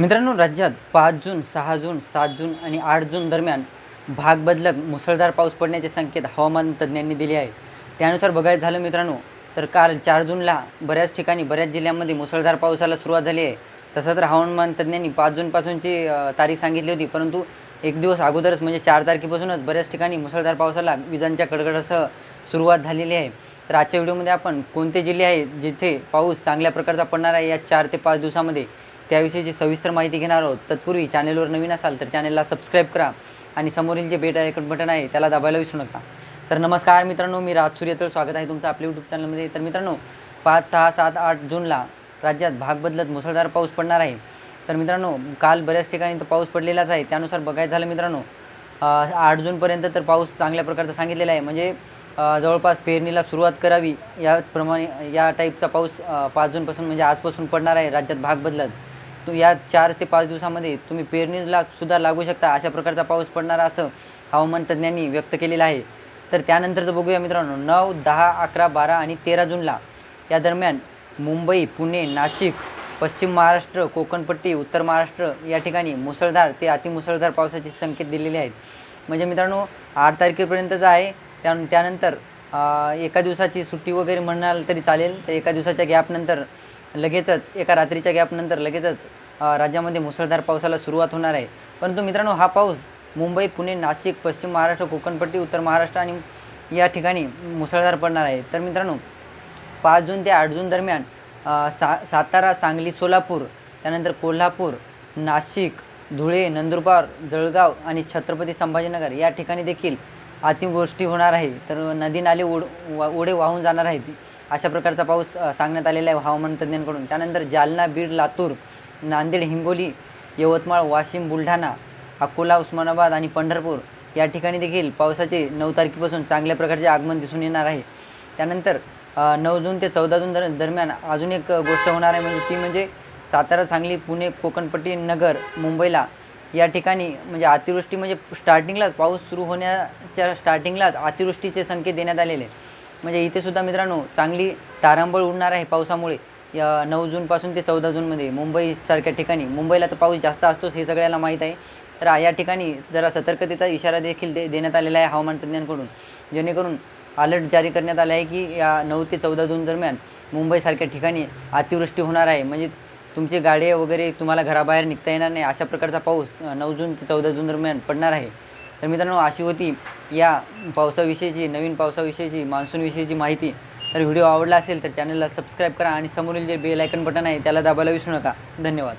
मित्रांनो राज्यात पाच जून सहा जून सात जून आणि आठ जून दरम्यान भाग बदलक मुसळधार पाऊस पडण्याचे संकेत हवामान तज्ज्ञांनी दिले आहे त्यानुसार बघायचं झालं मित्रांनो तर काल चार जूनला बऱ्याच ठिकाणी बऱ्याच जिल्ह्यांमध्ये मुसळधार पावसाला सुरुवात झाली आहे. तसं तर हवामान तज्ज्ञांनी पाच जूनपासूनची तारीख सांगितली होती परंतु एक दिवस अगोदरच म्हणजे चार तारखेपासूनच बऱ्याच ठिकाणी मुसळधार पावसाला विजांच्या कडकडासह सुरुवात झालेली आहे. तर आजच्या व्हिडिओमध्ये आपण कोणते जिल्हे आहेत जिथे पाऊस चांगल्या प्रकारचा पडणार आहे या चार ते पाच दिवसामध्ये? त्याविषयीची सविस्तर माहिती घेणार आहोत तत्पूर्वी चॅनेलवर नवीन असाल तर चॅनेलला सबस्क्राईब करा आणि समोरील जे बेट आयकन बटन आहे त्याला दाबायला विसरू नका. तर नमस्कार मित्रांनो मी राज सूर्यतळ. स्वागत आहे तुमचं आपल्या यूट्यूब चॅनलमध्ये तर मित्रांनो पाच सहा सात आठ जूनला राज्यात भाग बदलत मुसळधार पाऊस पडणार आहे. तर मित्रांनो काल बऱ्याच ठिकाणी तर पाऊस पडलेलाच आहे. त्यानुसार बघायचं झालं मित्रांनो आठ जूनपर्यंत तर पाऊस चांगल्या प्रकारचा सांगितलेला आहे. म्हणजे जवळपास पेरणीला सुरुवात करावी याप्रमाणे या टाईपचा पाऊस पाच जूनपासून म्हणजे आजपासून पडणार आहे. राज्यात भाग बदलत. या चार ते पाच दिवसामध्ये तुम्ही पेरणीला सुद्धा लागू शकता अशा प्रकारचा पाऊस पडणार असं हवामान तज्ज्ञांनी व्यक्त केलेलं आहे. तर त्यानंतरचं बघूया मित्रांनो नऊ दहा अकरा बारा आणि तेरा जूनला या दरम्यान मुंबई पुणे नाशिक पश्चिम महाराष्ट्र कोकणपट्टी उत्तर महाराष्ट्र या ठिकाणी मुसळधार ते अतिमुसळधार पावसाचे संकेत दिलेले आहेत. म्हणजे मित्रांनो आठ तारखेपर्यंतच आहे. त्या त्यानंतर एका दिवसाची सुट्टी वगैरे म्हणाल तरी चालेल. तर एका दिवसाच्या गॅपनंतर लगेचच एका रात्रीच्या गॅपनंतर लगेचच राज्यामध्ये मुसळधार पावसाला सुरुवात होणार आहे. परंतु मित्रांनो हा पाऊस मुंबई पुणे नाशिक पश्चिम महाराष्ट्र कोकणपट्टी उत्तर महाराष्ट्र आणि या ठिकाणी मुसळधार पडणार आहे. तर मित्रांनो पाच जून ते आठ जून दरम्यान सा सातारा सांगली सोलापूर त्यानंतर कोल्हापूर नाशिक धुळे नंदुरबार जळगाव आणि छत्रपती संभाजीनगर या ठिकाणी देखील अतिवृष्टी होणार आहे. तर नदी नाले ओढ वा ओढे वाहून जाणार आहेत. अशा प्रकारचा पाऊस सांगण्यात आलेला आहे हवामान तज्ज्ञांकडून. त्यानंतर जालना बीड लातूर नांदेड हिंगोली यवतमाळ वाशिम बुलढाणा अकोला उस्मानाबाद आणि पंढरपूर या ठिकाणी देखील पावसाचे नऊ तारखेपासून चांगल्या प्रकारचे आगमन दिसून येणार आहे. त्यानंतर नऊ जून ते चौदा जून दर दरम्यान अजून एक गोष्ट होणार आहे म्हणजे ती म्हणजे सातारा सांगली पुणे कोकणपट्टी नगर मुंबईला या ठिकाणी म्हणजे अतिवृष्टी म्हणजे स्टार्टिंगलाच पाऊस सुरू होण्याच्या स्टार्टिंगलाच अतिवृष्टीचे संकेत देण्यात आलेले. म्हणजे इथे सुद्धा मित्रांनो चांगली तारांबळ उडणार आहे पावसामुळे. या नऊ जूनपासून ते चौदा जूनमध्ये मुंबईसारख्या ठिकाणी मुंबईला तर पाऊस जास्त असतोच हे सगळ्याला माहीत आहे. तर या ठिकाणी जरा सतर्कतेचा इशारा देखील दे देण्यात आलेला आहे हवामान तज्ज्ञांकडून. जेणेकरून अलर्ट जारी करण्यात आला आहे की या नऊ ते चौदा जून दरम्यान मुंबईसारख्या ठिकाणी अतिवृष्टी होणार आहे. म्हणजे तुमचे गाडी वगैरे तुम्हाला घराबाहेर निघता येणार नाही. अशा प्रकारचा पाऊस नऊ जून ते चौदा जून दरम्यान पडणार आहे. तर मित्रांनो अशी होती या पावसाविषयीची नवीन पावसाविषयीची मान्सूनविषयीची माहिती. तर व्हिडिओ आवडला असेल तर चॅनलला सबस्क्राईब करा आणि समोरील जे बेल आयकन बटन आहे त्याला दाबायला विसरू नका. धन्यवाद.